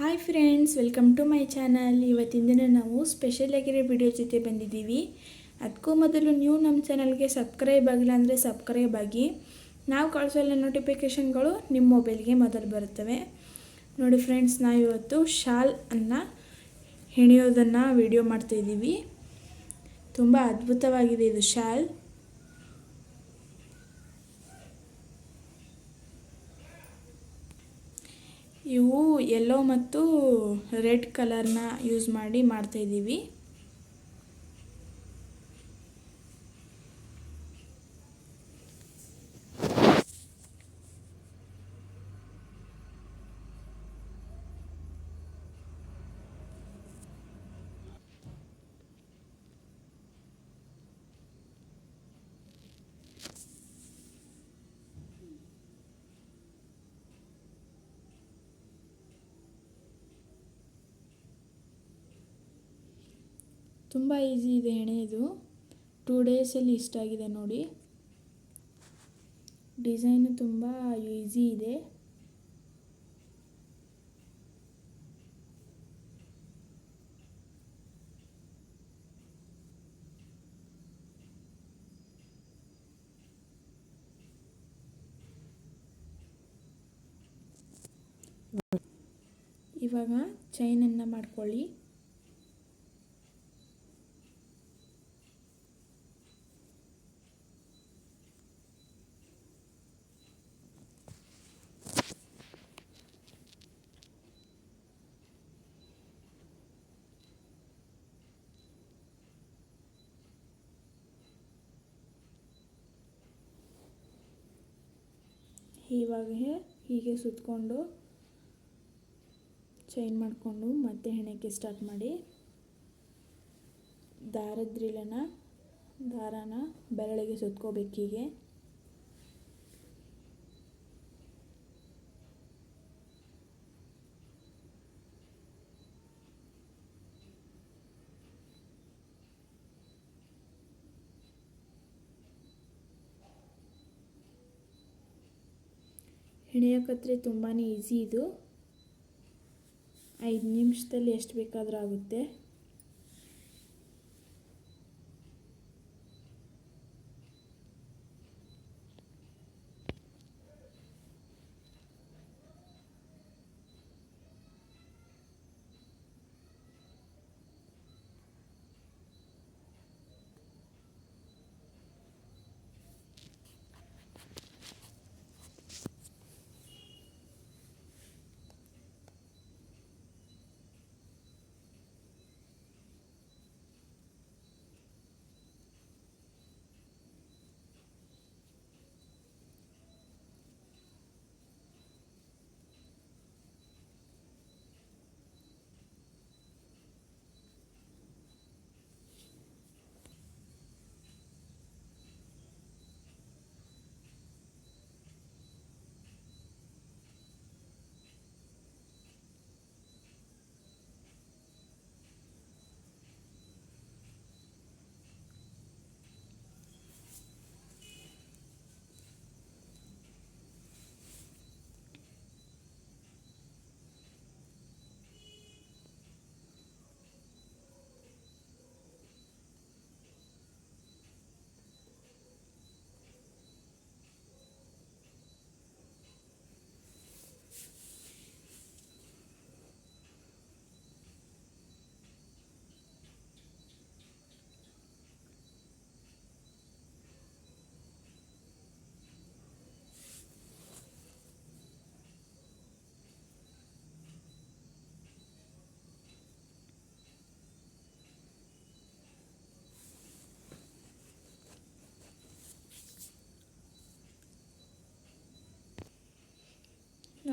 Hi friends welcome to my channel ಇವತ್ತಿನ ದಿನ ನಾವು ಸ್ಪೆಷಲ್ ಆಗಿರೋ ವಿಡಿಯೋ ಜೊತೆ ಬಂದಿದ್ದೀವಿ. ಅದಕ್ಕೂ ಮೊದಲು ನೀವು ನಮ್ಮ ಚಾನಲ್ಗೆ ಸಬ್ಸ್ಕ್ರೈಬ್ ಆಗಿಲ್ಲ ಅಂದರೆ ಸಬ್ಸ್ಕ್ರೈಬ್ ಆಗಿ. ನಾವು ಕಳಿಸೋ ಎಲ್ಲ ನೋಟಿಫಿಕೇಷನ್ಗಳು ನಿಮ್ಮ ಮೊಬೈಲ್ಗೆ ಮೊದಲು ಬರುತ್ತವೆ. ನೋಡಿ ಫ್ರೆಂಡ್ಸ್ ನಾವು ಇವತ್ತು ಶಾಲ್ ಅನ್ನು ಹೆಣೆಯೋದನ್ನು ವಿಡಿಯೋ ಮಾಡ್ತಾಯಿದ್ದೀವಿ ತುಂಬ ಅದ್ಭುತವಾಗಿದೆ ಇದು ಶಾಲ್ ಇವು ಯೆಲ್ಲೋ ಮತ್ತು ರೆಡ್ ಕಲರ್ನ ಯೂಸ್ ಮಾಡಿ ಮಾಡ್ತಾಯಿದ್ದೀವಿ ತುಂಬ ಈಸಿ ಇದೆ ಹೆಣೆಯೋದು ಟೂ ಡೇಸಲ್ಲಿ ಇಷ್ಟ ಆಗಿದೆ ನೋಡಿ. ಡಿಸೈನು ತುಂಬ ಈಸಿ ಇದೆ. ಇವಾಗ ಚೈನನ್ನು ಮಾಡ್ಕೊಳ್ಳಿ. ಇವಾಗ ಹೀಗೆ ಸುತ್ತಕೊಂಡು ಚೈನ್ ಮಾಡಿಕೊಂಡು ಮತ್ತೆ ಹೆಣಕ್ಕೆ ಸ್ಟಾರ್ಟ್ ಮಾಡಿ. ದಾರದ್ರಿಲನ ದಾರಾನ ಬೆರಳಿಗೆ ಸುತ್ಕೋಬೇಕು ಹೀಗೆ. ಹೆಣೆಯೋಕತ್ರೆ ತುಂಬಾ ಈಸಿ ಇದು. ಐದು ನಿಮಿಷದಲ್ಲಿ ಎಷ್ಟು ಬೇಕಾದರೂ ಆಗುತ್ತೆ.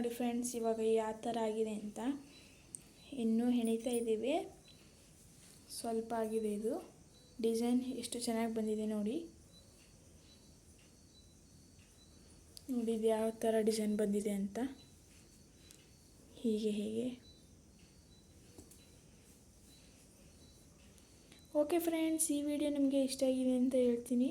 ನೋಡಿ ಫ್ರೆಂಡ್ಸ್ ಇವಾಗ ಯಾವ ಥರ ಆಗಿದೆ ಅಂತ ಇನ್ನೂ ಹೆಣಿತಾ ಇದ್ದೀವಿ. ಸ್ವಲ್ಪ ಆಗಿದೆ ಇದು. ಡಿಸೈನ್ ಎಷ್ಟು ಚೆನ್ನಾಗಿ ಬಂದಿದೆ ನೋಡಿ. ನೋಡಿ ಇದು ಯಾವ ಥರ ಡಿಸೈನ್ ಬಂದಿದೆ ಅಂತ. ಹೀಗೆ ಹೀಗೆ. ಓಕೆ ಫ್ರೆಂಡ್ಸ್ ಈ ವಿಡಿಯೋ ನಿಮಗೆ ಇಷ್ಟ ಆಗಿದೆ ಅಂತ ಹೇಳ್ತೀನಿ.